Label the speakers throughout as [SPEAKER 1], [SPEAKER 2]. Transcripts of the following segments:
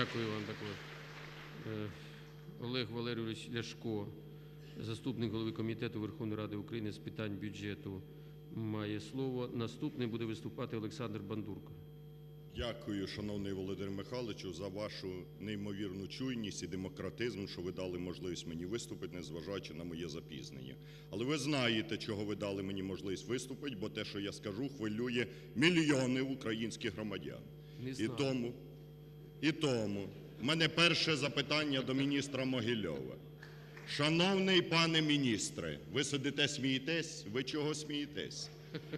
[SPEAKER 1] Дякую вам також. Е, Олег Валерійович Ляшко, заступник голови Комітету Верховної Ради України з питань бюджету, має слово. Наступний буде виступати Олександр Бандурко.
[SPEAKER 2] Дякую, шановний Володимир Михайловичу, за вашу неймовірну чуйність і демократизм, що ви дали можливість мені виступити, незважаючи на моє запізнення. Але ви знаєте, чого ви дали мені можливість виступити, бо те, що я скажу, хвилює мільйони українських громадян.
[SPEAKER 1] Не
[SPEAKER 2] І тому, і тому, в мене перше запитання до міністра Могильова. Шановний пане міністре, ви сидите смієтесь? Ви чого смієтесь?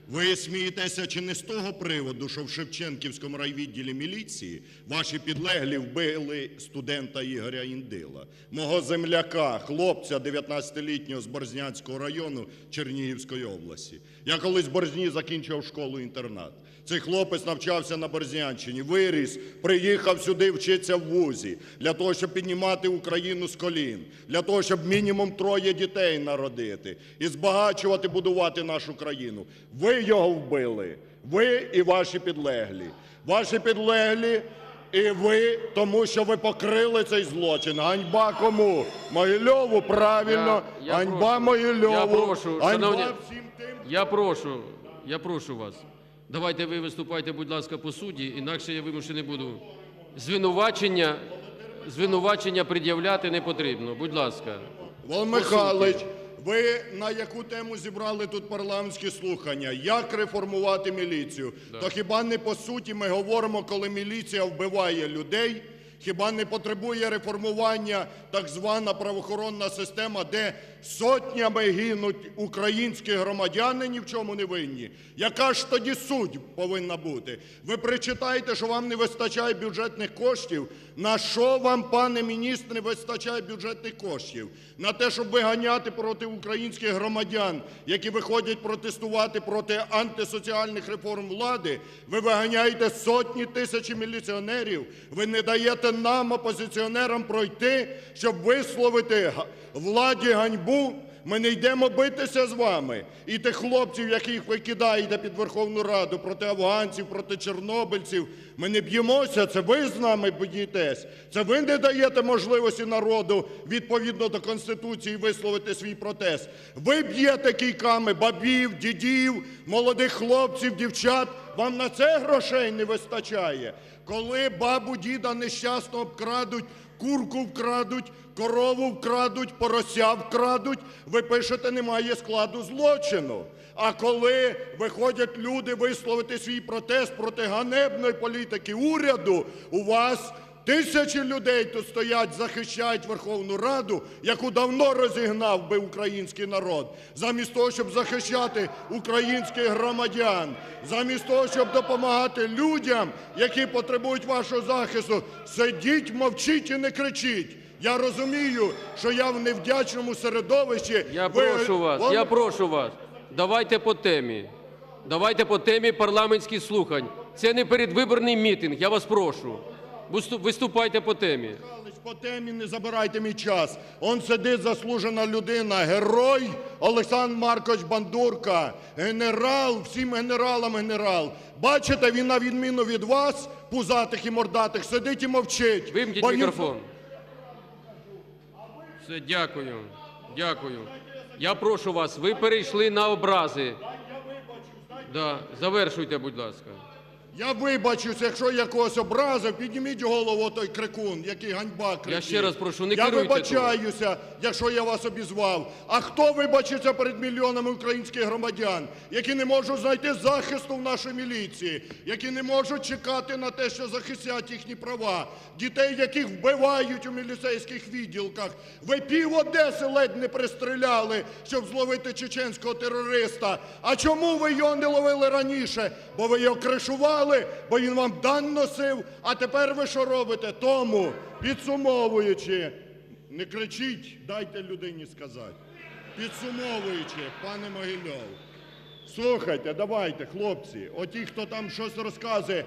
[SPEAKER 2] Ви смієтеся чи не з того приводу, що в Шевченківському райвідділі міліції ваші підлеглі вбили студента Ігоря Індила, мого земляка, хлопця 19-літнього з Борзнянського району Чернігівської області. Я колись в Борзні закінчив школу-інтернат. Цей хлопець навчався на Борзнянщині, виріс, приїхав сюди вчитися в вузі для того, щоб піднімати Україну з колін, для того, щоб мінімум троє дітей народити і збагачувати, будувати нашу країну. Ви його вбили, ви і ваші підлеглі. Ваші підлеглі і ви, тому що ви покрили цей злочин. Ганьба кому? Могильову, правильно,
[SPEAKER 1] Я- я
[SPEAKER 2] ганьба
[SPEAKER 1] прошу.
[SPEAKER 2] Могильову,
[SPEAKER 1] Я прошу,
[SPEAKER 2] ганьба
[SPEAKER 1] шановні-
[SPEAKER 2] всім тим,
[SPEAKER 1] Я прошу, я прошу вас. Давайте ви виступайте, будь ласка, по суді, інакше я вимушений буду. Звинувачення, звинувачення пред'являти не потрібно. Будь ласка.
[SPEAKER 2] Володимир Михайлович, ви на яку тему зібрали тут парламентські слухання? Як реформувати міліцію? То хіба не по суті ми говоримо, коли міліція вбиває людей? Хіба не потребує реформування так звана правоохоронна система, де сотнями гинуть українські громадяни ні в чому не винні? Яка ж тоді суть повинна бути? Ви причитаєте, що вам не вистачає бюджетних коштів. На що вам, пане міністр, не вистачає бюджетних коштів? На те, щоб виганяти проти українських громадян, які виходять протестувати проти антисоціальних реформ влади, ви виганяєте сотні тисяч міліціонерів, ви не даєте нам, опозиціонерам, пройти, щоб висловити владі ганьбу. Ми не йдемо битися з вами. І тих хлопців, яких ви кидаєте під Верховну Раду проти афганців, проти чорнобильців, ми не б'ємося, це ви з нами б'єтесь. Це ви не даєте можливості народу відповідно до Конституції висловити свій протест. Ви б'єте кійками бабів, дідів, молодих хлопців, дівчат. Вам на це грошей не вистачає. Коли бабу діда нещасно обкрадуть, курку вкрадуть, корову вкрадуть, порося вкрадуть, ви пишете, немає складу злочину. А коли виходять люди висловити свій протест проти ганебної політики уряду, у вас тисячі людей тут стоять, захищають Верховну Раду, яку давно розігнав би український народ, замість того, щоб захищати українських громадян, замість того, щоб допомагати людям, які потребують вашого захисту, сидіть, мовчіть і не кричіть. Я розумію, що я в невдячному середовищі.
[SPEAKER 1] Я
[SPEAKER 2] Ви-
[SPEAKER 1] прошу вас,
[SPEAKER 2] Вон-
[SPEAKER 1] я прошу вас. Давайте по темі. Давайте по темі парламентських слухань. Це не передвиборний мітинг, я вас прошу. Виступ- Виступайте по темі.
[SPEAKER 2] Михайлович, по темі не забирайте мій час. Он сидить заслужена людина, герой Олександр Маркович Бандурка, генерал, всім генералам генерал. Бачите, він на відміну від вас, пузатих і мордатих, сидить і мовчить.
[SPEAKER 1] Вимкніть
[SPEAKER 2] Бо
[SPEAKER 1] мікрофон. Все, дякую. Дякую. Я прошу вас, ви перейшли на образи. Да, завершуйте, будь ласка.
[SPEAKER 2] Я вибачусь, якщо я когось образив, підніміть голову той крикун, який ганьба кричить.
[SPEAKER 1] ще раз прошу, не
[SPEAKER 2] Я
[SPEAKER 1] керуйте
[SPEAKER 2] вибачаюся, якщо я вас обізвав. А хто вибачиться перед мільйонами українських громадян, які не можуть знайти захисту в нашій міліції, які не можуть чекати на те, що захистять їхні права, дітей, яких вбивають у міліцейських відділках. Ви пів Одеси ледь не пристріляли, щоб зловити чеченського терориста. А чому ви його не ловили раніше? Бо ви його кришували, бо він вам дан носив. А тепер ви що робите? Тому, підсумовуючи, не кричіть, дайте людині сказати. Підсумовуючи, пане Могильов, слухайте, давайте, хлопці, оті, хто там щось розказує,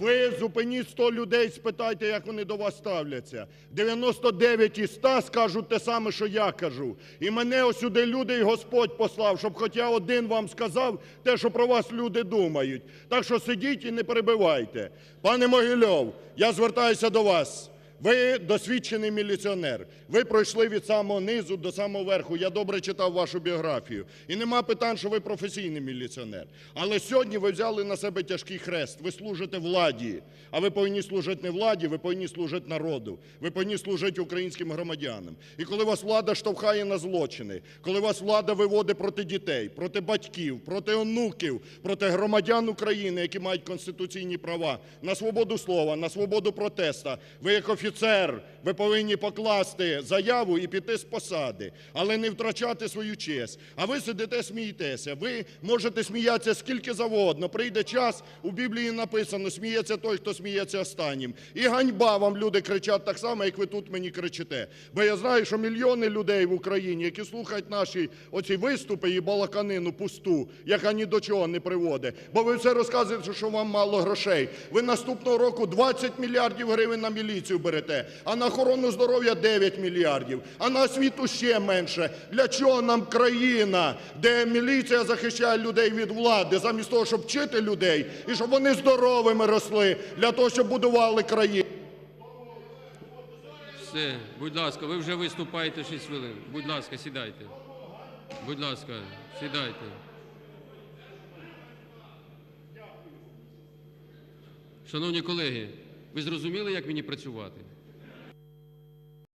[SPEAKER 2] ви зупиніть 100 людей, спитайте, як вони до вас ставляться. 99 із 100 скажуть те саме, що я кажу. І мене ось сюди люди і Господь послав, щоб хоча один вам сказав те, що про вас люди думають. Так що сидіть і не перебивайте. Пане Могильов, я звертаюся до вас. Ви досвідчений міліціонер. Ви пройшли від самого низу до самого верху. Я добре читав вашу біографію. І нема питань, що ви професійний міліціонер. Але сьогодні ви взяли на себе тяжкий хрест. Ви служите владі. А ви повинні служити не владі, ви повинні служити народу. Ви повинні служити українським громадянам. І коли вас влада штовхає на злочини, коли вас влада виводить проти дітей, проти батьків, проти онуків, проти громадян України, які мають конституційні права на свободу слова, на свободу протеста, ви як офіцер, ви повинні покласти заяву і піти з посади, але не втрачати свою честь. А ви сидите, смієтеся. Ви можете сміятися скільки завгодно. Прийде час, у Біблії написано, сміється той, хто сміється останнім. І ганьба вам люди кричать так само, як ви тут мені кричите. Бо я знаю, що мільйони людей в Україні, які слухають наші оці виступи і балаканину пусту, яка ні до чого не приводить. Бо ви все розказуєте, що вам мало грошей. Ви наступного року 20 мільярдів гривень на міліцію берете, а на охорону здоров'я 9 мільярдів, а на освіту ще менше. Для чого нам країна, де міліція захищає людей від влади, замість того, щоб вчити людей і щоб вони здоровими росли, для того, щоб будували країну.
[SPEAKER 1] Все, будь ласка, ви вже виступаєте 6 хвилин. Будь ласка, сідайте. Будь ласка, сідайте. Шановні колеги, ви зрозуміли, як мені працювати?